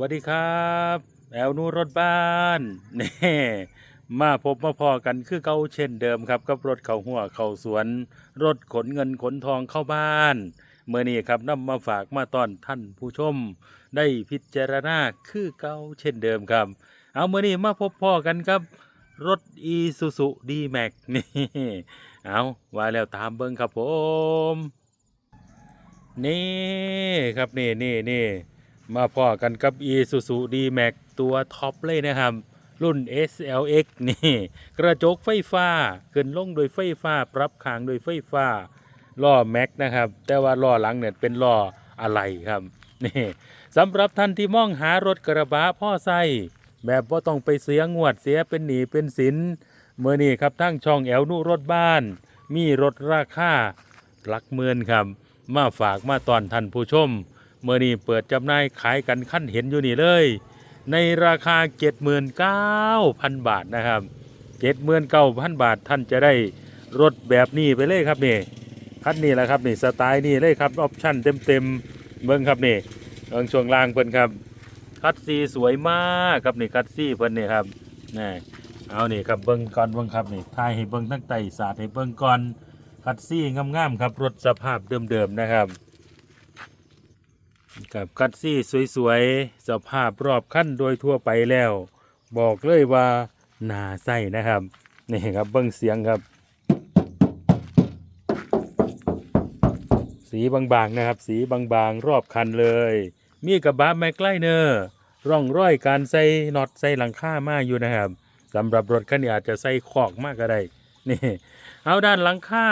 วัสดีครับแอลนูรถบ้านนี่มาพบมาพอกันคือเก่าเช่นเดิมครับกับรถเข่าหัวเข่าสวน รถขนเงินขนทองเข้าบ้านเมื่อนี้ครับนำมาฝากมาตอนท่านผู้ชม ได้พิจารณาคือเก่าเช่นเดิมครับ เอาเมื่อนี้มาพบพ่อกันครับ รถอีซูซูดีแม็กนี่เอาว่าแล้วตามเบิ้งครับผม นี่ครับนี่นี่นี่ มาพอกันกับ Isuzu D-Max ตัวท็อปเลยนะครับ รุ่น SLX นี่ กระจกไฟฟ้าขึ้นลงโดยไฟฟ้า ปรับคางโดยไฟฟ้าล้อแม็กนะครับ แต่ว่าล้อหลังเนี่ยเป็นล้ออะไรครับนี่สำหรับท่านที่มองหารถกระบะพ่อไส้แบบว่าต้องไปเสียงวดเสียเป็นหนีเป็นสินเมื่อนี้ครับทั้งช่องแอลนุรถบ้าน มีรถราคาหลักหมื่นครับ มาฝากมาตอนท่านผู้ชม เมื่อนี้เปิดจำหน่ายขายกันขั้นเห็นอยู่นี่เลย ในราคา 79,000 บาทนะครับ 79,000 บาทท่านจะได้รถแบบนี้ไปเลยครับนี่คันนี้แหละครับนี่สไตล์นี่เลยครับออปชั่นเต็มๆเบิ่งครับนี่เบิ่งช่วงล่างเพิ่นครับ คัดซีสวยมากครับนี่คัดซีเพิ่นนี่ครับนี่เอานี่ครับเบิ่งก่อนเบิ่งครับนี่ถ่ายให้เบิ่งทั้งไต่สาดให้เบิ่งก่อนคัดซี่งามๆครับรถสภาพเดิมๆนะครับ กับคัดซี่สวยๆ สภาพรอบขั้นโดยทั่วไปแล้ว บอกเลยว่าหนาใส่นะครับ นี่ครับเบิ้งเสียงครับ สีบางๆนะครับ สีบางๆ รอบคันเลย มีกระบะแมกไลเนอร์ร่องร้อยการใส่น็อตใส่หลังคามากอยู่นะครับสำหรับรถคันนี้อาจจะใส่ขอกมากก็ได้นี่เอาด้านหลังคา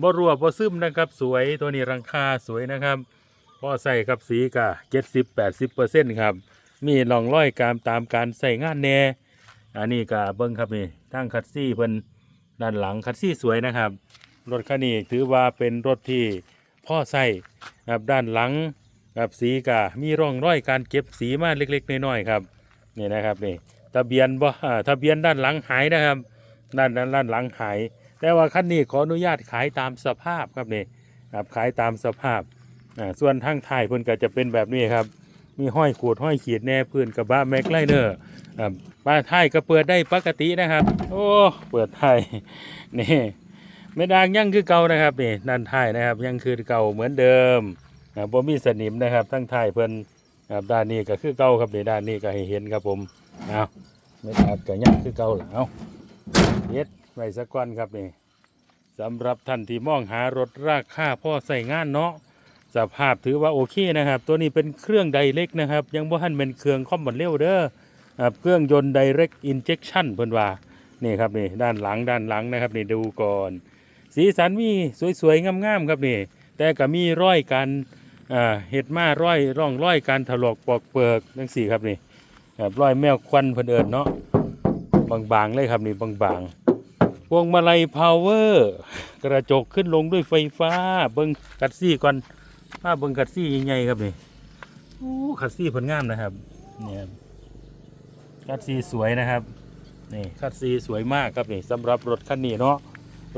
บ่รัวบ่ซึมนะครับ สวยตัวนี้หลังคาสวยนะครับ พอใส่กับสีกะเจ็ดสิบแปดสิบเปอร์เซ็นต์ครับ มีร่องรอยการตามการใส่งานแน่อันนี้กะเบิ้งครับนี่ทั้งคัดซี่เพิ่นด้านหลังคัดซี่สวยนะครับ รถคันนี้ถือว่าเป็นรถที่พ่อใส่ครับด้านหลังครับสีกะมีร่องรอยการเก็บสีมาเล็กๆน้อยๆครับนี่นะครับนี่ทะเบียนบ่อ่าทะเบียนด้านหลังหายนะครับด้านด้านด้านหลังหาย แต่ว่าคันนี้ขออนุญาตขายตามสภาพครับนี่ครับขายตามสภาพ อ่าส่วนทางท้ายเพิ่นก็จะเป็นแบบนี้ครับ มีห้อยขูดห้อยขีดแน่พื้นกระบะแม็กไลเนอร์บป้าท้ายก็เปิดได้ปกตินะครับ โอ้เปิดท้ายนี่ไม่ดังยังคือเก่านะครับนี่ด้านท้ายนะครับ ยังคือเก่าเหมือนเดิมอ่าบ่มีสนิมนะครับทั้งท้ายเพิ่นครับด้านนี้ก็คือเก่าครับในด้านนี้ก็ให้เห็นครับผมเอาไม่ดังก็ยังคือเก่าแล้วเอาเย็ดไว้สักก้อนครับนี่สำหรับท่านที่มองหารถราคาพ่อใส่งานเนาะ สภาพถือว่าโอเคนะครับ ตัวนี้เป็นเครื่องไดเรกนะครับ ยังบ่ทันเป็นเครื่องคอมบันเร็วเด้อรับเครื่องยนต์ไดเรกอินเจคชั่นเพิ่นว่านี่ครับนี่ด้านหลังด้านหลังนะครับนี่ดูก่อน สีสันมีสวยๆงามๆครับนี่ แต่ก็มีร้อยการเห็ดมาร้อยร่องร้อยการถลอกปอกเปลือกทั้งสี่ครับนี่ครับร้อยแมวควันเพิ่นเอิญเนาะบางๆเลยครับนี่บางๆพวงมาลัยพาวเวอร์ กระจกขึ้นลงด้วยไฟฟ้า เบิ่งกัดซี่ก่อน ภาพเบิ่งคัดซี่ใหญ่ๆครับนี่โอ้คัดซี่ผลงามนะครับนี่ครับคัดซี่สวยนะครับนี่คัดซี่สวยมากครับนี่สำหรับรถคันนี้เนาะ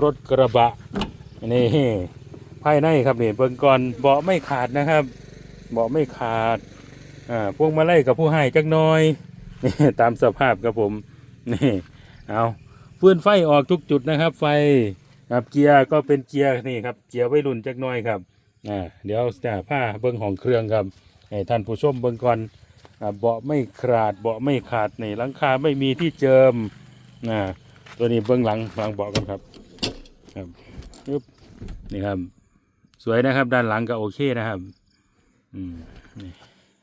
รถกระบะนี่ภายในครับนี่เบิ่งก่อนเบาะไม่ขาดนะครับ เบาะไม่ขาดอ่าพวงมาลัยกับผู้ให้จักน้อยนี่ตามสภาพครับผมนี่เอาฟืนไฟออกทุกจุดนะครับ ไฟครับเกียร์ก็เป็นเกียร์นี่ครับเกียร์ไว้รุ่นจักน้อยครับ อ่าเดี๋ยวจะผ้าเบิ้งของเครื่องครับให้ท่านผู้ชมเบิ้งก่อนอ่าเบาะไม่ขาดเบาะไม่ขาดนี่หลังคาไม่มีที่เจิมอ่าตัวนี้เบิ้องหลังหลังเบาะกันครับครับปึ๊บนี่ครับ สวยนะครับ ด้านหลังก็โอเคนะครับอืมนี่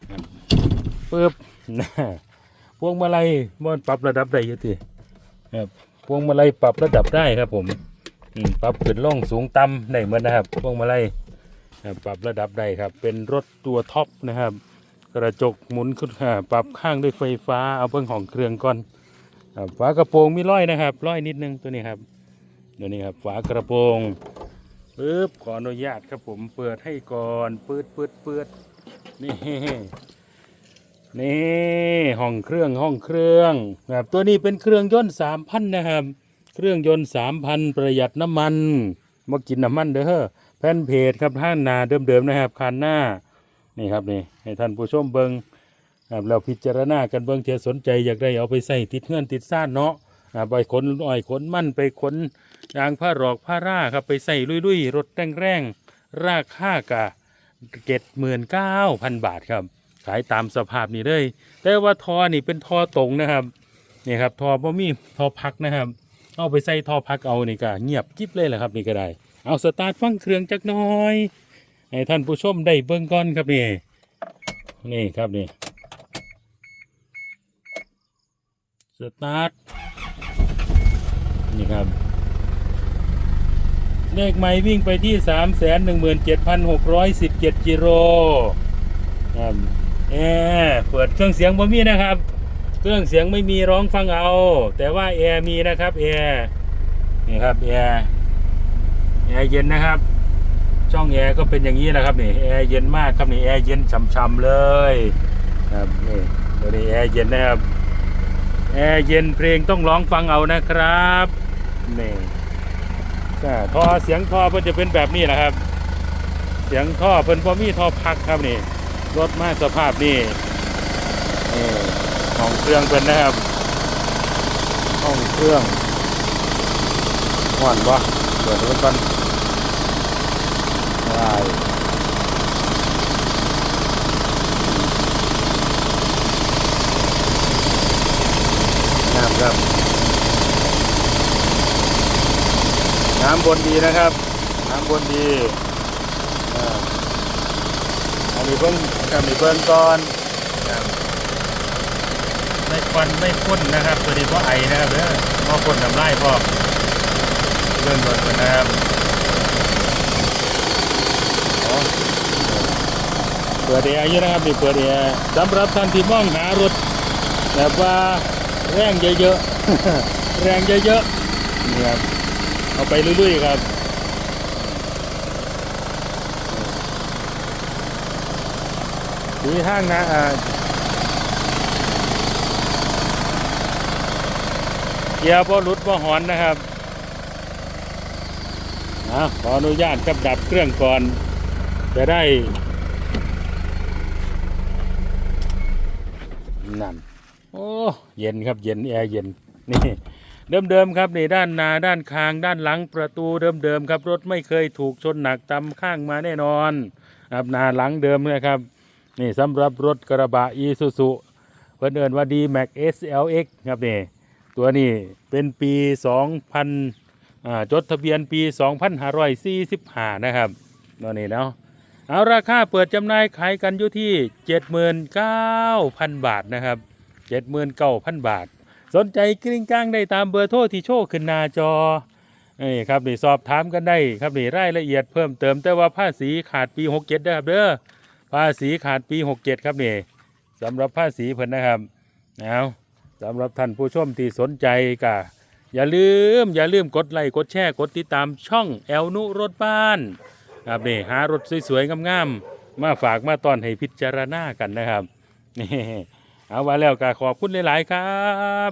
ครับปึ๊บนะพวงมาลัยมันปรับระดับได้อยุติครับพวงมาลัยปรับระดับได้ครับผมอืมปรับขึ้นล่องสูงต่ำได้เหมือนนะครับ พวงมาลัย ปรับระดับได้ครับ เป็นรถตัวท็อปนะครับ กระจกหมุนขึ้นอ่าปรับข้างด้วยไฟฟ้าเอาเบื้องของเครื่องก่อนฝากระโปรงมีร้อยนะครับร้อยนิดนึงตัวนี้ครับตัวนี้ครับฝากระโปรงปึ๊บขออนุญาตครับผมเปิดให้ก่อนปืดปืดปืดนี่นี่ห้องเครื่องห้องเครื่องครับตัวนี้เป็นเครื่องยนต์สามพันนะครับ เครื่องยนต์สามพันประหยัดน้ำมันมากินน้ำมันเด้อ แผ่นเพจครับท่านนาเดิมๆนะครับคันหน้านี่ครับนี่ให้ท่านผู้ชมเบิงครับแล้วพิจารณากันเบิ่งเทียสนใจอยากได้เอาไปใส่ติดเงื่อนติดซ่านเนาะอ่าไปขนอ้อยขนมั่นไปขนยางผ้าหรอกผ้าร่าครับไปใส่ลุยๆรถแรงๆราคากะเจ็ดหมื่นเก้าพันบาทครับ ขายตามสภาพนี้เลย แต่ว่าทอนี่เป็นทอตรงนะครับนี่ครับทอบ่มีทอพักนะครับ เอาไปใส่ทอพักเอานี่ก็เงียบกิ๊บเลยแหละครับนี่ก็ได้ เอาสตาร์ทฟังเครื่องจักหน่อยให้ท่านผู้ชมได้เบิ่งก่อนครับนี่นี่ครับนี่สตาร์ทนี่ครับ เลขไม้วิ่งไปที่ 3 1 7 6 1 7กิโลครับแอร์เปิดเครื่องเสียงบ่มีนะครับ เครื่องเสียงไม่มีร้องฟังเอา แต่ว่าแอร์มีนะครับแอร์นี่ครับแอร์ แอร์เย็นนะครับ ช่องแอร์ก็เป็นอย่างนี้นะครับนี่แอร์เย็นมากครับนี่แอร์เย็นช่ำๆเลยครับนี่ตัวนี้แอร์เย็นนะครับแอร์เย็นเพลงต้องร้องฟังเอานะครับนี่ท่อเสียงท่อเพิ่นจะเป็นแบบนี้นะครับ เสียงท่อเพิ่นพอมีท่อพักครับนี่รถมาสภาพนี่นี่ห้องเครื่องเพิ่นนะครับห้องเครื่องห่อนวะ เปิดไว้ก่อนได้น้ำครับ น้ำบนดีนะครับ น้ำบนดีอ่าอันนี้เพิ่งอันนี้เพิ่งก่อนไม่ควันไม่พ่นนะครับตัวนี้เพราะไอนะครับเด้อเพราะพ่นน้ำลายพอ เรื่องรถมันนะครับอ๋อเปิดแอร์อยู่นะครับนี่เปิดแอร์สำหรับท่านที่มองหารถแบบว่าแรงเยอะๆ แรงเยอะๆนี่ครับเอาไปเรื่อยๆครับสีห้างนะอ่าเกียร์พอหลุดพอหอนนะครับะขออนุญาตกับดับเครื่องก่อน จะได้นั่นโอ้เย็นครับเย็นแอร์เย็นนี่เดิมๆครับนี่ด้านหน้าด้านคาง ด้านหลังประตูเดิมๆครับ รถไม่เคยถูกชนหนักตำข้างมาแน่นอนครับหน้าหลังเดิมนะครับ นี่สำหรับรถกระบะอีซูซูเพิ่อนเอินว่า D Max SLX ครับนี่ตัวนี้เป็นปี 2000 อ่าจดทะเบียนปี 2545 นะครับตัวนี้เนาะเอาราคาเปิดจำหน่ายขายกันอยู่ที่ 79,000 บาทนะครับ 79,000 บาท สนใจกริ้งก้างได้ตามเบอร์โทรที่โชว์ขึ้นหน้าจอนี่ครับนี่สอบถามกันได้ครับนี่รายละเอียดเพิ่มเติมแต่ว่าภาษีขาดปี 67เด้ครับเด้อภาษีขาดปี 67 ครับนี่สำหรับภาษีเพิ่นนะครับเอาสำหรับท่านผู้ชมที่สนใจก็ อย่าลืม อย่าลืมกดไลค์กดแชร์กดติดตามช่องแอลนุรถบ้านครับนี่หารถสวยๆงามๆมาฝากมาตอนให้พิจารณากันนะครับนี่เอาไว้แล้วก็ขอบคุณหลาย ๆ ครับ